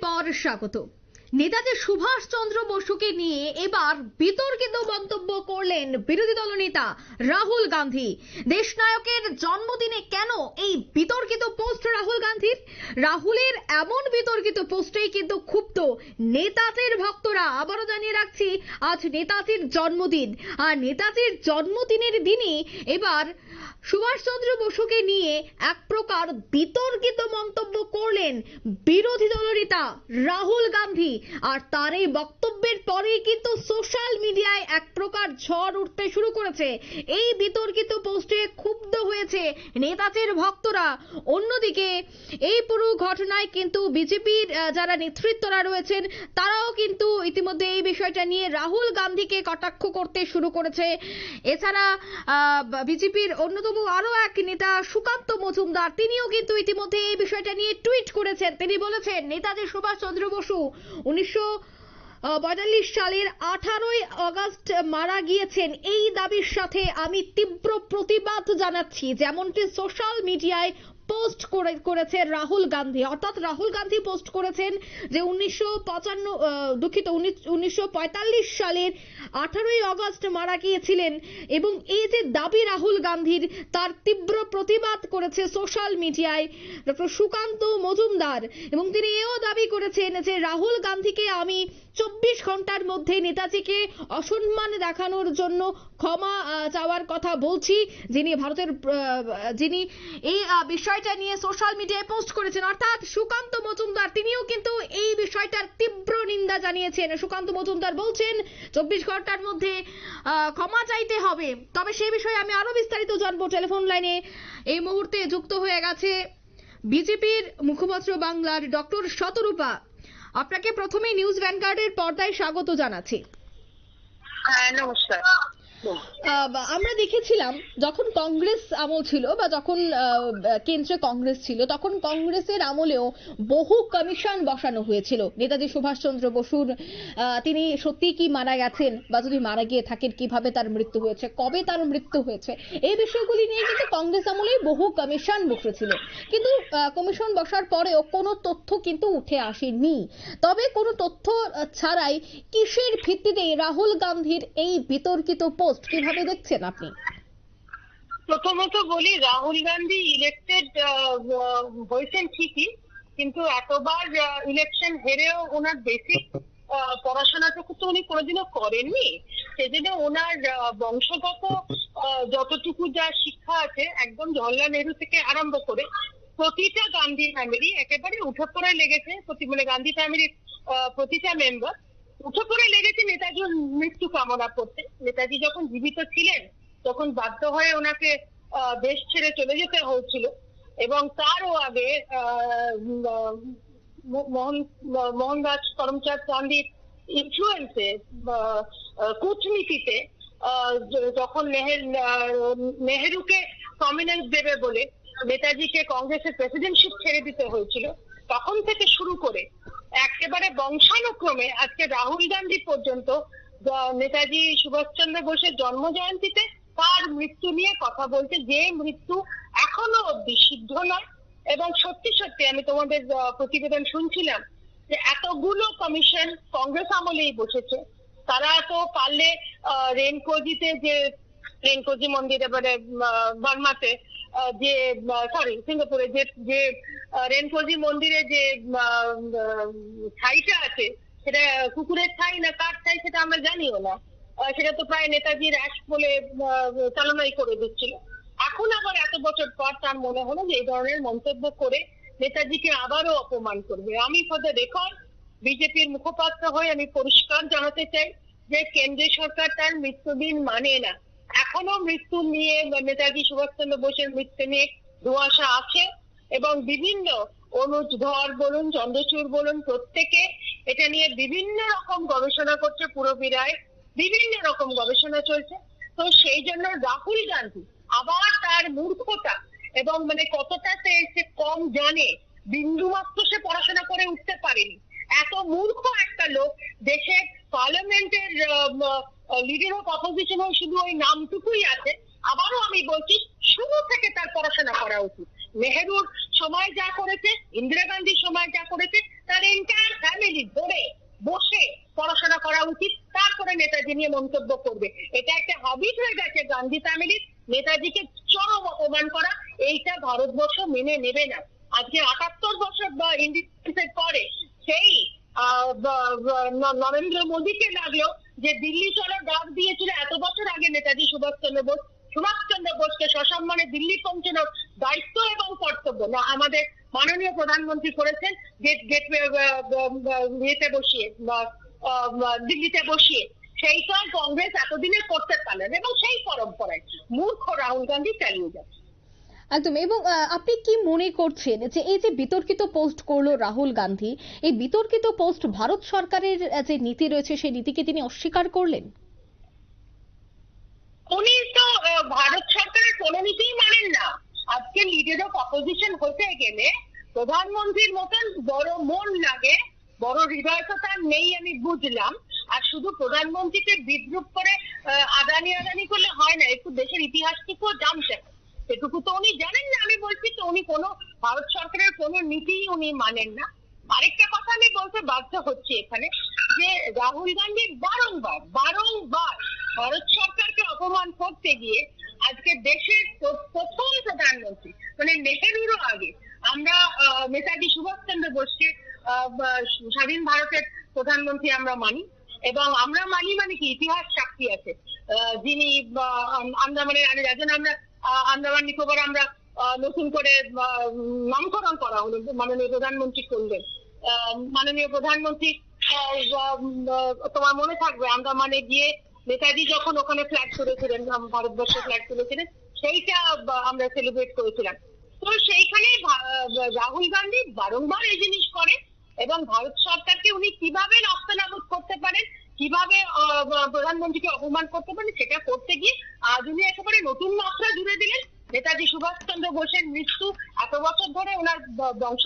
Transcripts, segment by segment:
পর স্বাগত নেতাজি সুভাষচন্দ্র বসুকে নিয়ে এবার বিতর্কিত মন্তব্য করলেন বিরোধী দলনেতা রাহুল গান্ধী। দেশনায়কের জন্মদিনে কেন এই বিতর্কিত পোস্ট রাহুল গান্ধীর? রাহুলের এমন বিতর্কিত পোস্টেই কিন্তু ক্ষুব্ধ নেতাজির ভক্তরা। আবারও জানিয়ে রাখছি, আজ নেতাজির জন্মদিন। আর নেতাজির জন্মদিনের দিনই এবার সুভাষচন্দ্র বসুকে নিয়ে এক প্রকার বিতর্কিত মন্তব্য করলেন বিরোধী দলনেতা রাহুল গান্ধী। আর তার এই বক্তব্যের পরেই কিন্তু সোশ্যাল মিডিয়ায় এক প্রকার ঝড় উঠতে শুরু করেছে। এই বিতর্কিত পোস্টে ক্ষুব্ধ হয়েছে নেতাজির ভক্তরা। অন্যদিকে এই পুরো ঘটনায় কিন্তু বিজেপির যারা নেতৃত্বরা রয়েছেন, তারাও কিন্তু ইতিমধ্যে এই বিষয়টা নিয়ে রাহুল গান্ধীকে কটাক্ষ করতে শুরু করেছে। এছাড়া বিজেপির অন্যতম আরও এক নেতা সুকান্ত মজুমদার, তিনিও কিন্তু ইতিমধ্যে এই বিষয়টা নিয়ে টুইট করেছেন। তিনি বলেছেন, নেতাজি সুভাষচন্দ্র বসু উনিশশো পঁয়তাল্লিশ সালের আঠারোই আগস্ট মারা গিয়েছেন। এই দাবির সাথে আমি তীব্র প্রতিবাদ জানাচ্ছি। যেমনটি সোশ্যাল মিডিয়ায় পোস্ট করে, করেছে রাহুল গান্ধী। অর্থাৎ রাহুল গান্ধী পোস্ট করেছেন যে উনিশশো পঁচান্ন দুঃখিত উনিশশো পঁয়তাল্লিশ সালের আঠারোই আগস্ট মারা গিয়েছিলেন এবং এই যে দাবি রাহুল গান্ধীর, তার তীব্র প্রতিবাদ করেছে সোশ্যাল মিডিয়ায় ডক্টর সুকান্ত মজুমদার। এবং তিনি এও দাবি করেছেন যে রাহুল গান্ধীকে আমি চব্বিশ ঘণ্টার মধ্যে নেতাজিকে অসম্মান দেখানোর জন্য ক্ষমা চাওয়ার কথা বলছি। যিনি ভারতের যিনি এই বিষয়টা নিয়ে সোশ্যাল মিডিয়ায় পোস্ট করেছেন। অর্থাৎ সুকান্ত মজুমদার, তিনিও কিন্তু এই বিষয়টার তীব্র নিন্দা জানিয়েছেন। সুকান্ত মজুমদার বলছেন, চব্বিশ ঘণ্টার মধ্যে ক্ষমা চাইতে হবে। তবে সেই বিষয়ে আমি আরও বিস্তারিত জানব। টেলিফোন লাইনে এই মুহূর্তে যুক্ত হয়ে গেছে বিজেপির মুখপাত্র বাংলার ডক্টর শতরূপা। আপনাকে প্রথমেই নিউজ ভ্যানগার্ডের পর্দায় স্বাগত জানাচ্ছি। হ্যাঁ নমস্কার। আমরা দেখেছিলাম যখন কংগ্রেস আমল ছিল বা যখন কেন্দ্রে কংগ্রেস ছিল, তখন কংগ্রেসের আমলেও বহু কমিশন বসানো হয়েছিল। নেতাজি সুভাষচন্দ্র বসুর তিনি সত্যি কি মারা গেছেন বা যদি মারা গিয়ে থাকেন, কীভাবে তার মৃত্যু হয়েছে, কবে তার মৃত্যু হয়েছে, এই বিষয়গুলি নিয়ে কিন্তু কংগ্রেস আমলে বহু কমিশন বসেছিল। কিন্তু কমিশন বসার পরেও কোনো তথ্য কিন্তু উঠে আসেনি। তবে কোনো তথ্য ছাড়াই কিসের ভিত্তিতে রাহুল গান্ধীর এই বিতর্কিত পোস্ট, কীভাবে দেখছেন আপনি? প্রথমত বলি, রাহুল গান্ধী ইলেক্টেড হয়েছেন ঠিকই, কিন্তু এতবার ইলেকশন হেরেও ওনার বেসিক পড়াশোনাটুকু তো উনি কোনোদিনও করেননি। সেজন্য ওনার বংশগত যতটুকু যা শিক্ষা আছে, একদম জওয়াহরলাল নেহরু থেকে আরম্ভ করে প্রতিটা গান্ধী ফ্যামিলি একেবারে উঠে পড়ে লেগেছে, প্রতি মানে গান্ধী ফ্যামিলির প্রতিটা মেম্বার উঠে পড়ে লেগেছে নেতাজির মৃত্যু কামনা করতে। নেতাজি যখন জীবিত ছিলেন, তখন বাধ্য হয়ে ওনাকে দেশ ছেড়ে চলে যেতে হয়েছিল এবং তারও আগে মোহন মোহনদাস করমচাঁদ গান্ধীর ইনফ্লুয়েন্সে কূটনীতিতে যখন নেহেরুকে প্রমিনেন্স দেবে বলে নেতাজিকে কংগ্রেসের প্রেসিডেন্টশিপ ছেড়ে দিতে হয়েছিল, তখন থেকে শুরু করে একেবারে বংশানুক্রমে আজকে রাহুল গান্ধী পর্যন্ত নেতাজি সুভাষচন্দ্র বোসের জন্ম জয়ন্তীতে তার মৃত্যু নিয়ে কথা বলছে, যে মৃত্যু এখনও অব্দি সিদ্ধ নয়। এবং সত্যি সত্যি আমি তোমাদের প্রতিবেদন শুনছিলাম যে এতগুলো কমিশন কংগ্রেস আমলেই বসেছে। তারা তো পারলে রেনকোজিতে যে, রেনকোজি মন্দির এবারে বার্মাতে যে সরি সিঙ্গাপুরে যে যে রেনকোজি মন্দিরে যে ছাইটা আছে, সেটা কুকুরের ছাই না কার ছাই সেটা আমরা জানিও না। সেটা তো প্রায় নেতাজির অ্যাশ বলে চালনাই করে দিচ্ছিল। এখন আবার এত বছর পর তার মনে হলো যে এই ধরনের মন্তব্য করে নেতাজিকে আবারও অপমান করবে। আমি ফর দ্য রেকর্ড বিজেপির মুখপাত্র হয়ে আমি পরিষ্কার জানাতে চাই যে কেন্দ্রীয় সরকার তার মৃত্যুদিন মানে না। এখনও মৃত্যু নিয়ে নেতাজি সুভাষচন্দ্র বোসের মৃত্যু নিয়ে ধোঁয়াশা আছে এবং বিভিন্ন অনুজ ধর বলুন, চন্দ্রচূড় বলুন, প্রত্যেকে এটা নিয়ে বিভিন্ন রকম গবেষণা করছে পুরোবিরায় বিভিন্ন রকম গবেষণা চলছে। তো সেই জন্য রাহুল গান্ধী আবার তার মূর্খতা এবং মানে কতটা সে কম জানে বিন্দু মাত্র সে পড়াশোনা করে উঠতে পারেনি। এত মূর্খ একটা লোক দেশের পার্লামেন্টের লিডার অফ অপোজিশন শুধু ওই নামটুকুই আছে। আবারও আমি বলছি, শুরু থেকে তার পড়াশোনা করা উচিত। নেহেরুর সময় যা করেছে, ইন্দিরা গান্ধীর সময় যা করেছে, তার এন্টায়ার ফ্যামিলি ধরে বসে পড়াশোনা করা উচিত। তারপরে নেতাজি নিয়ে মন্তব্য করবে। এটা একটা হ্যাবিট হয়ে গেছে গান্ধী ফ্যামিলির নেতাজিকে চরম অপমান করা। এইটা ভারতবর্ষ মেনে নেবে না। আজকে আটাত্তর বছর ইন্ডিপেন্ডেন্সের পরে সেই নরেন্দ্র মোদীকে লাগল যে দিল্লি চলো ডাক দিয়েছিল এত বছর আগে নেতাজি সুভাষচন্দ্র বোস, সুভাষচন্দ্র বোসকে সসম্মানে দিল্লি পৌঁছানোর দায়িত্ব এবং কর্তব্য। না, আমাদের মাননীয় প্রধানমন্ত্রী করেছেন গেট গেটওয়ে ইয়েতে বসিয়ে দিল্লিতে বসিয়ে। সেইটা কংগ্রেস এতদিনে করতে পারলেন এবং সেই পরম্পরায়। মূর্খ রাহুল গান্ধী চালিয়ে যাচ্ছে। একদম। এবং আপনি কি মনে করছেন যে এই যে বিতর্কিত পোস্ট করল রাহুল গান্ধী, এই বিতর্কিত পোস্ট ভারত সরকারের যে নীতি রয়েছে, সেই নীতিকে তিনি অস্বীকার করলেন? উনি তো ভারত সরকারের কোনো নীতিই মানেন না। আজকে লিডার অফ অপোজিশন হতে গেলে প্রধানমন্ত্রীর মতন বড় মন লাগে, বড় হৃদয় তো তার নেই, আমি বুঝলাম। আর শুধু প্রধানমন্ত্রীকে বিদ্রুপ করে আদানি আদানি করলে হয় না, একটু দেশের ইতিহাসটুকুও জানতে হয় এটুকু তো উনি জানেন না আমি বলছি তো উনি কোনো ভারত সরকারের কোনো নীতিই উনি মানেন না। আরেকটা কথা আমি বলতে বাধ্য হচ্ছি এখানে যে রাহুল গান্ধী বারংবার বারংবার ভারত সরকারকে অপমান করতে গিয়ে আজকে দেশের প্রথম প্রধানমন্ত্রী মানে নেহেরুরও আগে আমরা নেতাজি সুভাষচন্দ্র বোসকে আহ, স্বাধীন ভারতের প্রধানমন্ত্রী আমরা মানি এবং আমরা মানি মানে কি ইতিহাস সাক্ষী আছে। যিনি বা, আম- আন্দামানের আগে যার জন্য আমরা আন্দামান নিকোবর আমরা নতুন করে নামকরণ করা হলো, মাননীয় প্রধানমন্ত্রী করলেন। মাননীয় প্রধানমন্ত্রী তোমার মনে থাকবে, আন্দামানে গিয়ে নেতাজি যখন ওখানে ফ্ল্যাগ তুলেছিলেন ভারতবর্ষে ফ্ল্যাগ তুলেছিলেন, সেইটা আমরা সেলিব্রেট করেছিলাম। তো সেইখানে রাহুল গান্ধী বারংবার এই জিনিস করে এবং ভারত সরকারকে উনি কীভাবে রক্তনাবুদ করতে পারেন কীভাবে প্রধানমন্ত্রীকে অপমান করতে পারেন সেটা করতে গিয়ে আজ উনি একেবারে নতুন মাত্রা জুড়ে দিলেন নেতাজি সুভাষচন্দ্র বোসের মৃত্যু। এত বছর ধরে ওনার বংশ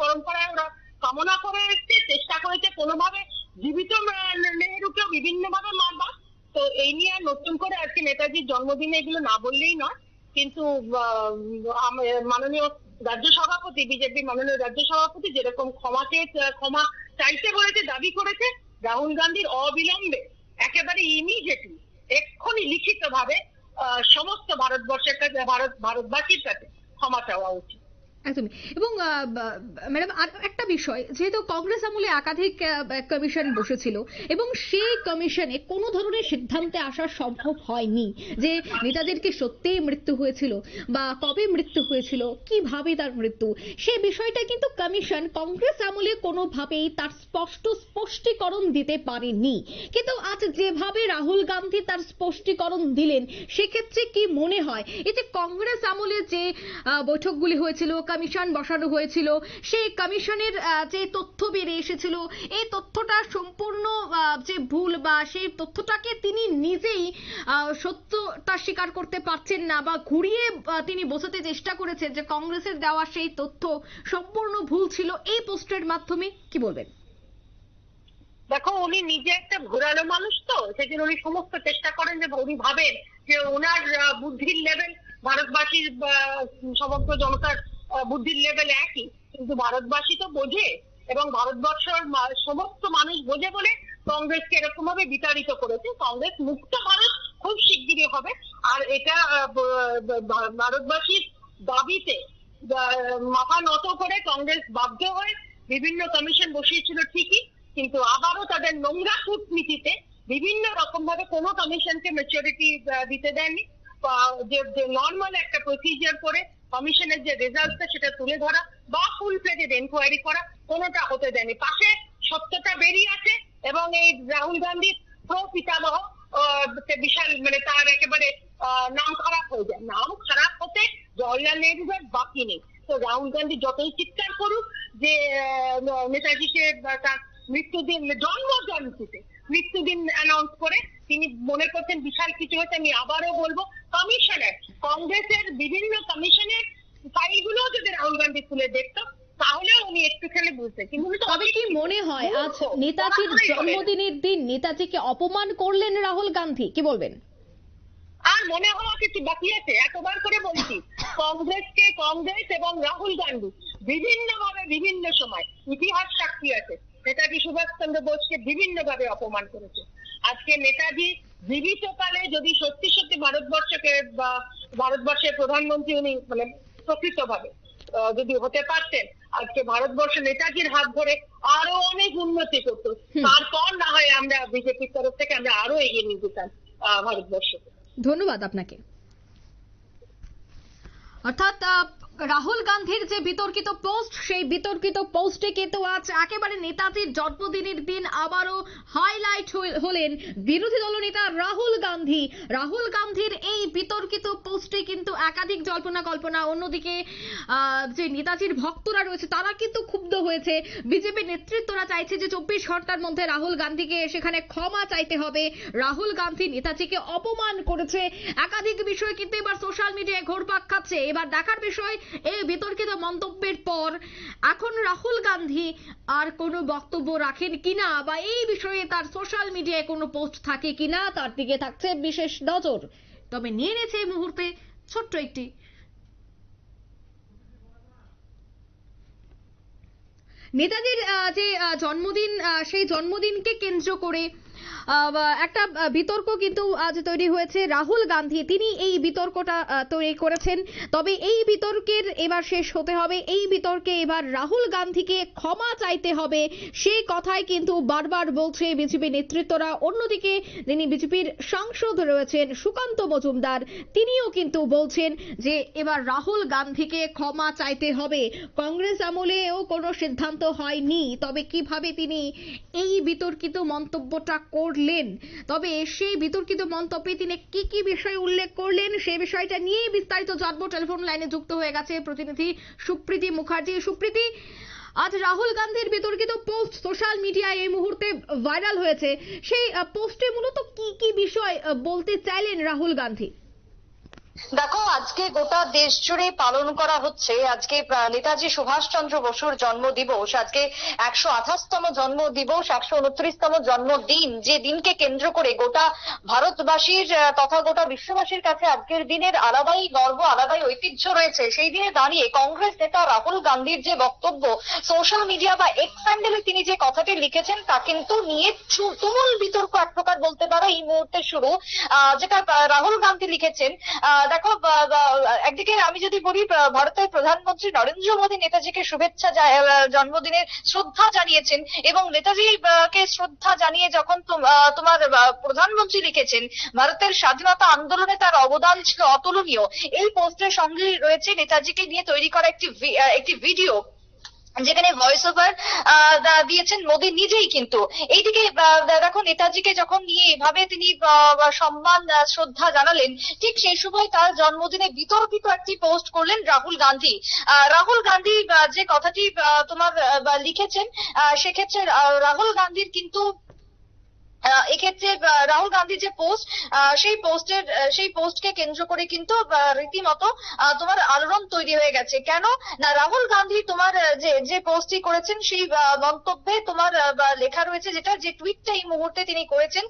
পরম্পরায় ওরা কামনা করে এসছে, চেষ্টা করেছে কোনোভাবে জীবিত নেহেরুকেও বিভিন্ন ভাবে মারবার। তো এই নিয়ে নতুন করে আজকে নেতাজির জন্মদিনে এগুলো না বললেই নয়। কিন্তু মাননীয় রাজ্য সভাপতি বিজেপি মাননীয় রাজ্য সভাপতি যেরকম ক্ষমা চেয়ে ক্ষমা চাইতে বলেছে, দাবি করেছে রাহুল গান্ধীর অবিলম্বে, একেবারে ইমিডিয়েটলি এক্ষুনি লিখিত ভাবে সমস্ত ভারতবর্ষের কাছে, ভারত, ভারতবাসীর কাছে ক্ষমা চাওয়া উচিত। একদমই। এবং ম্যাডাম, আর একটা বিষয়, যেহেতু কংগ্রেস আমলে একাধিক কমিশন বসেছিল, এবং সেই কমিশনে কোনো ধরনের সিদ্ধান্তে আসা সম্ভব হয়নি যে নেতাজির কি সত্যিই মৃত্যু হয়েছিল বা কবে মৃত্যু হয়েছিল, কীভাবে তার মৃত্যু সেই বিষয়টা কিন্তু কমিশন কংগ্রেস আমলে কোনোভাবেই তার স্পষ্ট স্পষ্টীকরণ দিতে পারেনি। কিন্তু আজ যেভাবে রাহুল গান্ধী তার স্পষ্টীকরণ দিলেন, সেক্ষেত্রে কি মনে হয়? এই যে কংগ্রেস আমলে যে বৈঠকগুলি হয়েছিল কমিশন বসানো হয়েছিল, সেই কমিশনের যে তথ্য বেরিয়ে এসেছিল, এই তথ্যটা সম্পূর্ণ যে ভুল বা সেই তথ্যটাকে তিনি নিজেই সত্যতা স্বীকার করতে পারছেন না বা ঘুরিয়ে তিনি বোঝাতে চেষ্টা করেছেন যে কংগ্রেসের দেওয়া সেই তথ্য সম্পূর্ণ ভুল ছিল এই পোস্টের মাধ্যমে। কি বলবেন? দেখো, উনি নিজে একটা ঘোরানো মানুষ তো, সেজন্য উনি সমস্ত চেষ্টা করেন যে উনি ভাবেন যে ওনার বুদ্ধির লেভেল ভারতবাসীর সমগ্র জনতার বুদ্ধির লেভেল একই। কিন্তু ভারতবাসী তো বোঝে এবং ভারতবর্ষের সমস্ত মানুষ বোঝে বলে কংগ্রেসকে এরকম ভাবে বিতাড়িত করেছে। কংগ্রেস মুক্ত ভারত খুব শিগগিরই হবে। আর এটা ভারতবাসীর দাবিতে মাথা নত করে কংগ্রেস বাধ্য হয়ে বিভিন্ন কমিশন বসিয়েছিল ঠিকই, কিন্তু আবারও তাদের নোংরা কূটনীতিতে বিভিন্ন রকম ভাবে কোনো কমিশনকে মেচুরিটি দিতে দেয়নি। যে নর্মাল একটা প্রসিজিয়ার করে কমিশনের যে রেজাল্টটা সেটা তুলে ধরা বা ফুল প্লেটেড এনকোয়ারি করা, কোনোটা হতে দেয়নি। পাশে সত্যটা বেরিয়ে আছে এবং এই রাহুল গান্ধীর প্রো পিতামহ বিশাল মানে তার একেবারে নাম খারাপ হয়ে যায়। নাম খারাপ হতে জওয়াহরলাল নেহরুর আর বাকি নেই। তো রাহুল গান্ধী যতই চিৎকার করুক যে নেতাজিকে তার মৃত্যুদিন জন্ম জয়ন্তীতে মৃত্যুদিন অ্যানাউন্স করে তিনি মনে করছেন বিশাল কিছু হচ্ছে আমি আবারও বলব কমিশনের কংগ্রেসের বিভিন্ন কমিশনের ফাইলগুলো যদি রাহুল গান্ধী খুলে দেখতো তাহলেও উনি একটুখানি বুঝতেন। কিন্তু তবে কি মনে হয় আজ নেতাজির। জন্মদিনের দিন নেতাজিকে অপমান করলেন রাহুল গান্ধী? কি বলবেন? আর মনে হওয়া কিছু বাকি আছে? এতবার করে বলছি কংগ্রেসকে কংগ্রেস এবং রাহুল গান্ধী বিভিন্ন ভাবে বিভিন্ন সময় ইতিহাস সাক্ষী আছে। নেতাজি সুভাষচন্দ্র বোসকে বিভিন্ন ভাবে অপমান করেছে। আজকে নেতাজি জীবিতকালে যদি সত্যি সত্যি ভারতবর্ষকে বা ভারতবর্ষের প্রধানমন্ত্রী উনি মানে প্রকৃতভাবে আহ, যদি হতে পারতেন আজকে ভারতবর্ষ নেতাজির হাত ধরে আরও অনেক উন্নতি করতো। তারপর না হয় আমরা বিজেপির তরফ থেকে আমরা আরও এগিয়ে নিয়ে যেতাম আহ, ভারতবর্ষকে। ধন্যবাদ আপনাকে। অর্থাৎ রাহুল গান্ধীর যে বিতর্কিত পোস্ট, সেই বিতর্কিত পোস্টে কিন্তু আজ একেবারে নেতাজির জন্মদিনের দিন আবারও হাইলাইট হলেন বিরোধী দলনেতা রাহুল গান্ধী। রাহুল গান্ধীর এই বিতর্কিত পোস্টে কিন্তু একাধিক জল্পনা কল্পনা, অন্যদিকে যে নেতাজির ভক্তরা রয়েছে, তারা কিন্তু ক্ষুব্ধ হয়েছে। বিজেপি নেতৃত্বরা চাইছে যে চব্বিশ ঘণ্টার মধ্যে রাহুল গান্ধীকে সেখানে ক্ষমা চাইতে হবে। রাহুল গান্ধী নেতাজিকে অপমান করেছে। একাধিক বিষয় কিন্তু এবার সোশ্যাল মিডিয়ায় ঘোরপাক খাচ্ছে। এবার দেখার বিষয় এই বিতর্কিত মন্তব্যের পর এখন রাহুল গান্ধী আর কোনো বক্তব্য রাখেন কিনা বা এই বিষয়ে তার সোশ্যাল মিডিয়ায় কোনো পোস্ট থাকে কিনা তার দিকে থাকছে বিশেষ নজর। তবে নিয়ে নিয়েছে এই মুহূর্তে ছোট্ট একটি। নেতাজির যে জন্মদিন সেই জন্মদিনকে কেন্দ্র করে একটা বিতর্ক কিন্তু আজ তৈরি হয়েছে রাহুল গান্ধী। তিনি এই বিতর্কটা তৈরি করেছেন। তবে এই বিতর্কের এবার শেষ হতে হবে। এই বিতর্কে এবার রাহুল গান্ধীকে ক্ষমা চাইতে হবে। সেই কথাই কিন্তু বারবার বলছে বিজেপি নেতৃত্বরা। অন্যদিকে যিনি বিজেপির সাংসদ রয়েছেন সুকান্ত মজুমদার, তিনিও কিন্তু বলছেন যে এবার রাহুল গান্ধীকে ক্ষমা চাইতে হবে। কংগ্রেস আমলেও কোনো সিদ্ধান্ত হয়নি। তবে কীভাবে তিনি এই বিতর্কিত মন্তব্যটা করলেন। তবে সেই বিতর্কিত মন্তব্যে তিনি কি কি বিষয় উল্লেখ করলেন সেই বিষয়টা নিয়েই বিস্তারিত জানব। টেলিফোন লাইনে যুক্ত হয়ে গেছে প্রতিনিধি সুপ্রীতি মুখার্জি। সুপ্রীতি, আজ রাহুল গান্ধীর বিতর্কিত পোস্ট সোশ্যাল মিডিয়ায় এই মুহূর্তে ভাইরাল হয়েছে। সেই পোস্টে মূলত কি কি বিষয় বলতে চাইলেন রাহুল গান্ধী? দেখো আজকে গোটা দেশ জুড়ে পালন করা হচ্ছে। আজকে নেতাজি সুভাষচন্দ্র বসুর জন্ম দিবস আজকে একশো আঠাশতম জন্ম দিবস একশো উনত্রিশতম জন্মদিন। যে দিনকে কেন্দ্র করে গোটা ভারতবাসীর তথা গোটা বিশ্ববাসীর কাছে আজকের দিনের আলাদাই গর্ব আলাদাই ঐতিহ্য রয়েছে সেই দিনে দাঁড়িয়ে কংগ্রেস নেতা রাহুল গান্ধীর যে বক্তব্য সোশ্যাল মিডিয়া বা এক্স হ্যান্ডেলে তিনি যে কথাটি লিখেছেন তা কিন্তু নিয়ে তুমুল বিতর্ক এক প্রকার বলতে পারো এই মুহূর্তে শুরু। যেটা রাহুল গান্ধী লিখেছেন আহ, দেখো একদিকে আমি যদি বলি ভারতের প্রধানমন্ত্রী নরেন্দ্র মোদী নেতাজিকে শুভেচ্ছা জন্মদিনের শ্রদ্ধা জানিয়েছেন এবং নেতাজি কে শ্রদ্ধা জানিয়ে যখন তোমার প্রধানমন্ত্রী লিখেছেন, ভারতের স্বাধীনতা আন্দোলনে তার অবদান ছিল অতুলনীয়। এই পোস্টের সঙ্গে রয়েছে নেতাজিকে নিয়ে তৈরি করা একটি একটি ভিডিও। যেখানে ভয়েস ওভার দিয়েছেন মোদী নিজেই কিন্তু। এইদিকে দেখো নেতাজিকে যখন নিয়ে এভাবে তিনি সম্মান শ্রদ্ধা জানালেন, ঠিক সেই সময় তার জন্মদিনে বিতর্কিত একটি পোস্ট করলেন রাহুল গান্ধী। রাহুল গান্ধী যে কথাটি তোমার লিখেছেন সেক্ষেত্রে রাহুল গান্ধীর কিন্তু এক্ষেত্রে রাহুল গান্ধীর যে পোস্ট সেই পোস্টের সেই পোস্টকে কেন্দ্র করে কিন্তু রীতিমতো তোমার আলোড়ন তৈরি হয়ে গেছে। কেন? না রাহুল গান্ধী তোমার যে যে পোস্টটি করেছেন সেই মন্তব্যে তোমার লেখা রয়েছে যেটা যে টুইটটা এই মুহূর্তে তিনি করেছেন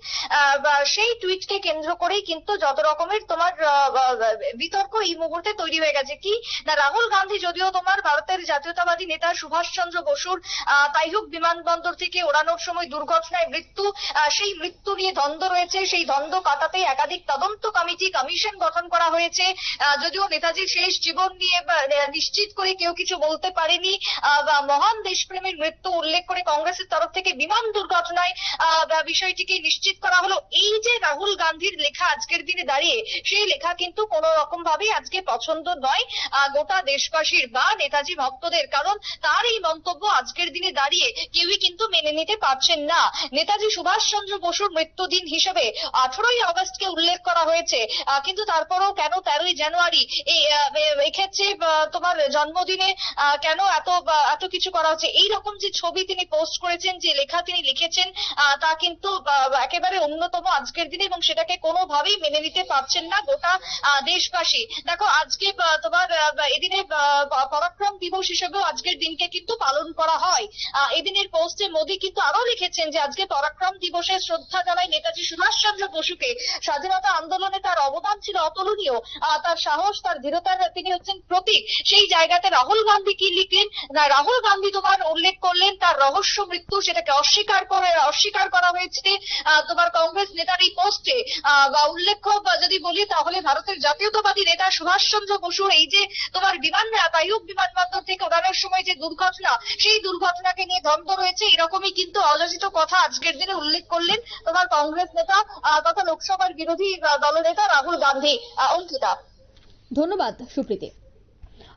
সেই টুইটকে কেন্দ্র করেই কিন্তু যত রকমের তোমার বিতর্ক এই মুহূর্তে তৈরি হয়ে গেছে। কি? না রাহুল গান্ধী যদিও তোমার ভারতের জাতীয়তাবাদী নেতা সুভাষচন্দ্র বসুর তাইহুক বিমানবন্দর থেকে ওড়ানোর সময় দুর্ঘটনায় মৃত্যু আহ, সেই মৃত্যু নিয়ে দ্বন্দ্ব রয়েছে, সেই দ্বন্দ্ব কাটাতে একাধিক তদন্ত কমিটি, কমিশন গঠন করা হয়েছে। যদিও নেতাজির শেষ জীবন নিয়ে নিশ্চিত করে কেউ কিছু বলতে পারেনি। মহান দেশপ্রেমের মৃত্যু উল্লেখ করে কংগ্রেসের তরফ থেকে বিমান দুর্ঘটনায় বিষয়টিকে নিশ্চিত করা হলো। এই যে রাহুল গান্ধীর লেখা আজকের দিনে দাঁড়িয়ে, সেই লেখা কিন্তু কোনো রকম ভাবেই আজকে পছন্দ নয় গোটা দেশবাসীর বা, নেতাজি ভক্তদের। কারণ তার এই মন্তব্য আজকের দিনে দাঁড়িয়ে কেউই কিন্তু মেনে নিতে পারছেন না। নেতাজি সুভাষচন্দ্র বসুর মৃত্যুদিন হিসেবে আঠারোই আগস্টকে উল্লেখ করা হয়েছে। কিন্তু তারপরেও কেন তেরোই জানুয়ারি? এই এক্ষেত্রে তোমার জন্মদিনে কেন এত এত কিছু করা হচ্ছে? এই রকম যে ছবি তিনি পোস্ট করেছেন, যে লেখা তিনি লিখেছেন তা কিন্তু একেবারে অন্যতম আজকের দিনে এবং সেটাকে কোনোভাবেই মেনে নিতে পারছেন না গোটা দেশবাসী। দেখো, আজকে তোমার এদিনে পরাক্রম দিবস হিসেবেও আজকের দিনকে কিন্তু পালন করা হয়। এদিনের পোস্টে মোদী কিন্তু আরও লিখেছেন যে আজকে পরাক্রম দিবসে শ্রদ্ধা জানাই নেতাজি সুভাষচন্দ্র বসুকে। স্বাধীনতা আন্দোলনে তার অবদান ছিল অতুলনীয়। আহ, তার সাহস তার দৃঢ়তার তিনি হচ্ছেন প্রতীক। সেই জায়গাতে রাহুল গান্ধী কি লিখলেন? না রাহুল গান্ধী তোমার উল্লেখ করলেন তার রহস্য মৃত্যু সেটাকে অস্বীকার করে অস্বীকার করা হয়েছে তোমার কংগ্রেস নেতার এই পোস্টে। বা উল্লেখ্য যদি বলি তাহলে ভারতের জাতীয়তাবাদী নেতা সুভাষচন্দ্র বসুর এই যে তোমার বিমান তাইয়ুব বিমানবন্দর থেকে ওড়ানোর সময় যে দুর্ঘটনা সেই দুর্ঘটনাকে নিয়ে দ্বন্দ্ব রয়েছে এরকমই কিন্তু আলোচিত কথা আজকের দিনে উল্লেখ করলেন তোমার কংগ্রেস নেতা তথা লোকসভার বিরোধী দলনেতা রাহুল গান্ধী অঙ্কিতা। ধন্যবাদ, সুপ্রীতি।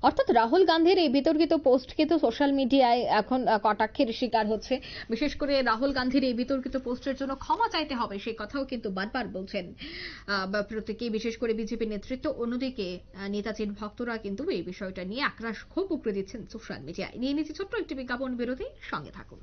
অর্থাৎ রাহুল গান্ধীর এই বিতর্কিত পোস্ট কিন্তু সোশ্যাল মিডিয়ায় এখন কটাক্ষের শিকার হচ্ছে। বিশেষ করে রাহুল গান্ধীর এই বিতর্কিত পোস্টের জন্য ক্ষমা চাইতে হবে সেই কথাও কিন্তু বারবার বলছেন। প্রত্যেকেই বিশেষ করে বিজেপি নেতৃত্ব, অন্যদিকে নেতাজির ভক্তরা কিন্তু এই বিষয়টা নিয়ে আক্রাশ ক্ষোভ উগড়ে দিচ্ছেন সোশ্যাল মিডিয়ায় নিয়ে নিচ্ছি ছোট্ট একটি বিজ্ঞাপন বিরোধী সঙ্গে থাকুন।